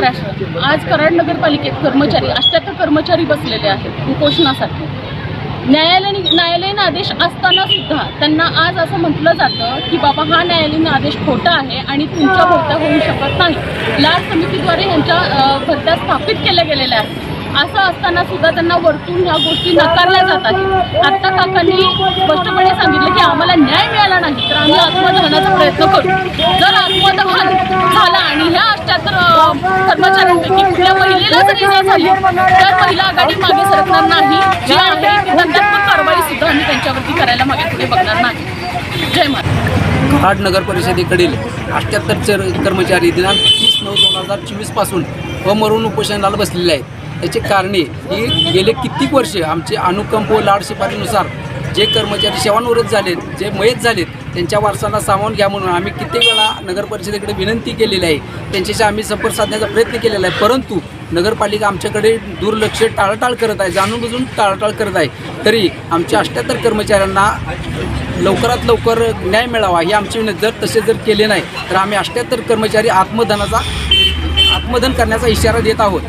महाराष्ट्र आज कराड नगरपालिकेत कर्मचारी अष्ट्याहत्तर कर्मचारी बसलेले आहेत उपोषणासाठी. न्यायालयीन न्यायालयीन आदेश असताना सुद्धा त्यांना आज असं म्हटलं जातं की बाबा हा न्यायालयीन आदेश खोटा आहे आणि तुमच्या भोवत्या होऊ शकत नाही. लाट समितीद्वारे यांच्या भरत्या स्थापित केल्या गेलेल्या आहेत. असं असताना सुद्धा त्यांना वरतून ह्या गोष्टी नकारल्या जात आहेत. आत्ता काकांनी स्पष्टपणे झाला नाही तर आम्ही आत्मदहनाचा प्रयत्न करू. जर आत्मदहन झाला आणि ह्या अष्ट्याहत्तर अ, कर्मचाऱ्यांपैकी कुठल्या महिलेला जरी इजा झाली तर महिला आघाडी मागे सरकणार नाही. जी आहे ती दंडात्मक कारवाई सुद्धा आम्ही त्यांच्यावरती करायला मागे पुढे बघणार नाही. जय महाराज कराड नगर परिषदेकडील अठ्ठ्याहत्तर चर कर्मचारी दिनांक तीस नऊ दोन हजार चोवीसपासून अमरून उपोषणाला बसलेले आहेत. त्याची कारणे ही गेले कित्येक वर्षे आमचे अनुकंप व लाड शिफारीनुसार जे कर्मचारी सेवानिवृत्त झालेत जे मयत झालेत त्यांच्या वारसांना सामावून घ्या म्हणून आम्ही कित्येक वेळा नगर परिषदेकडे विनंती केलेली आहे. त्यांच्याशी आम्ही संपर्क साधण्याचा प्रयत्न केलेला आहे. परंतु नगरपालिका आमच्याकडे दुर्लक्ष टाळाटाळ करत आहे जाणून बुजून टाळाटाळ करत आहे. तरी आमच्या अष्ट्याहत्तर कर्मचाऱ्यांना लवकरात लवकर न्याय मिळावा ही आमची विनंती. जर तसे जर केले नाही तर आम्ही अष्ट्याहत्तर कर्मचारी आत्मधनाचा आत्मधन करण्याचा इशारा देत आहोत.